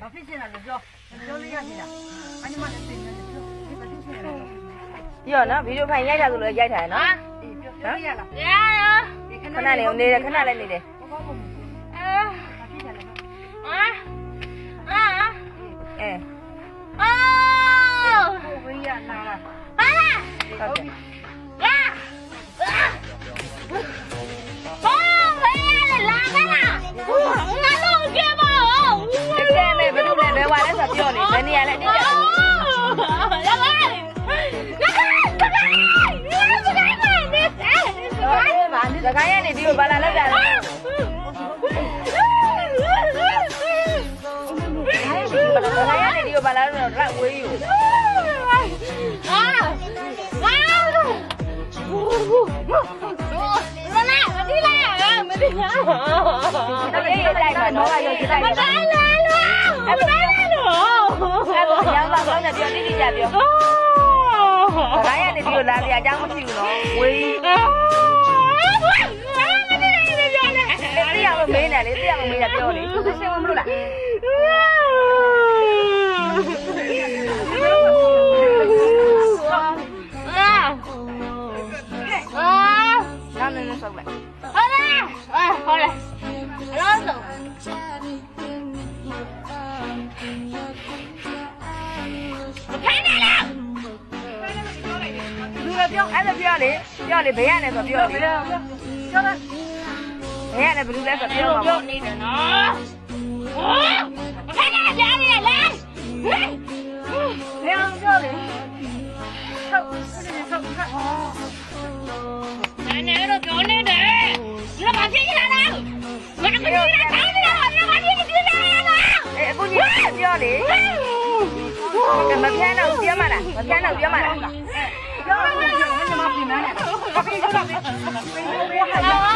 ဘာဖြစ်ချင်တာလဲပြောပြောလို့ရပြီလားအညီမလည်းသိနေတယ်ပြောဒီဘာဖြစ်ချင်တာလဲပြီးတော့နော်ဗီဒီယိုဖိုင်ရိုက်တာဆိုလည်းရိုက်ထားရနော်အေးပြောပြောရလားရရောဒီခဏလေးနေတယ်ခဏလေးနေတယ်ဘာဖြစ်ချင်တာလဲအာအာအဲအာကိုဝေးရနာလားအာဟုတ်တ ကိုင်းရနေဒီကိုဘာလာလောက်တာလဲစကိုင်းရနေဒီကိုဘာလာလောက်တော့ရက်ဝေးယူအာအာလာလာမဒီလာမဒီလာတကယ်ရိုက်လိုက်ပါတော့ရုပ်ကြည့်လိုက်မပါတိုင်းလာလို့မတိုင်းလာလို့အဲ့တော့ရောင်းပါကောင်းတယ်ပြောတိတိကျပြောစကိုင်းရနေဒီကိုလာစရာအကြောင်းမရှိဘူးနော်ဝေး ပြောအဲ့ဒါပြောလေပြောလေဘယ်ရနေဆိုပြောလေပြောပြောပြောလားဘယ်ရနေဘယ်လိုလဲဆိုပြောမှာပြောပေါ့နေတယ်နော်ခဏကြာနေလေဘယ်အောင်ပြောလဲဟုတ်ဒီဆောက်ခါနာနေတော့ပြောနေတယ်ငါဘာဖြစ်နေလဲငါကမပြောတာခိုင်းနေတာငါဘာဖြစ်နေလဲလားအေးအခုကြီးပြောလေမပြန်းတော့ပြောမှလားမပြန်းတော့ပြောမှလားပြောလို့ပြောညီမပြင်နေ တယ်ဘာ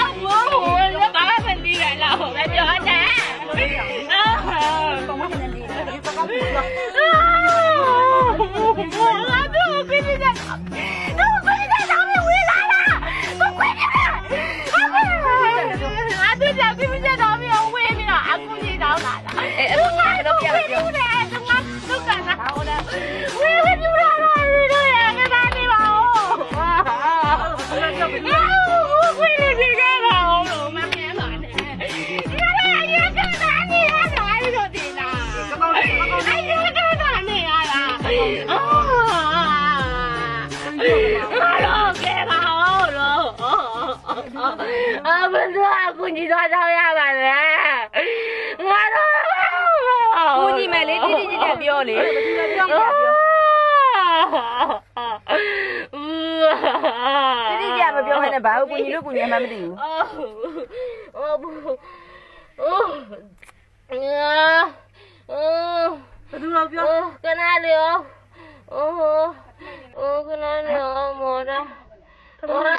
အဘယ်တော့အခုညီသွားတော့ရပါလဲငါတော့ကိုကြီးမယ်လေတိတိကျကျပြောလေပြောပြောပြောတိတိကျကျမပြောဟဲ့နဲ့ဘာကိုကိုကြီးလို့ကိုကြီးမှမသိဘူး Oh, oh, oh, oh, ဘယ်သူတော့ပြော oh, canalio, oh, oh, canalio, mora, mora, mora,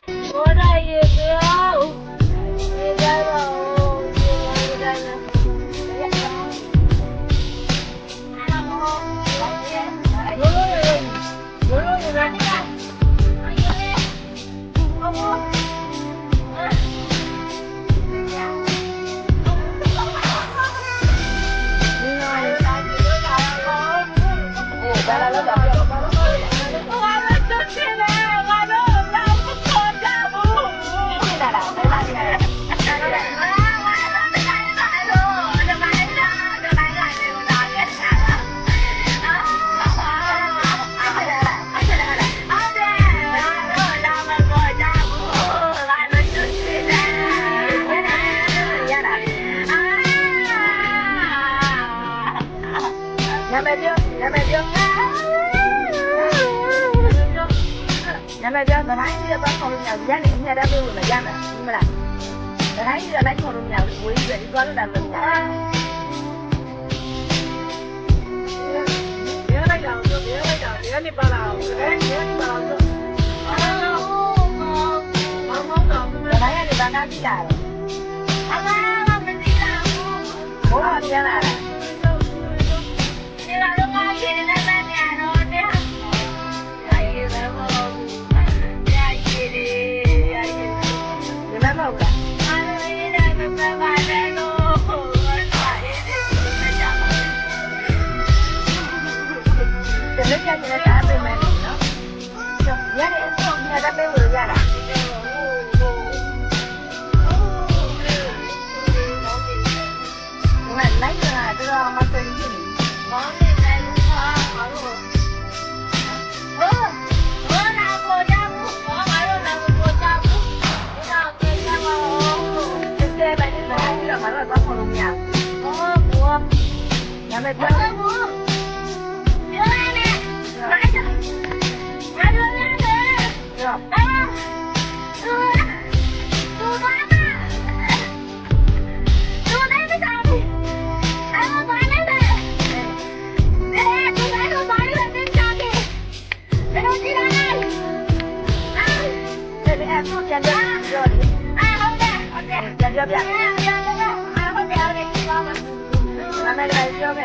နာမည်ပြောနာမည်ပြောနာမည်ပြောသမိုင်းကြီးတော့ခေါ်လို့မရဘူး။ညနေညတဲ့ပြေးလို့မရမှာ။ဒီမလား။သမိုင်းကြီးတော့လိုက်ခေါ်လို့မရဘူး။ဝေးပြီးတော့သွားလို့တာမရဘူးဘယ်လိုက်တာပြောဘယ်လိုက်တာဘယ်နေပါလားဘယ်ဘယ်ပါလားအာမောင်မောင်တော့။သမိုင်းကနေဘာနာကြည့်လာတော့ဘိုးကပြန်လာ ညမပြော Hemen ben gidiyorum.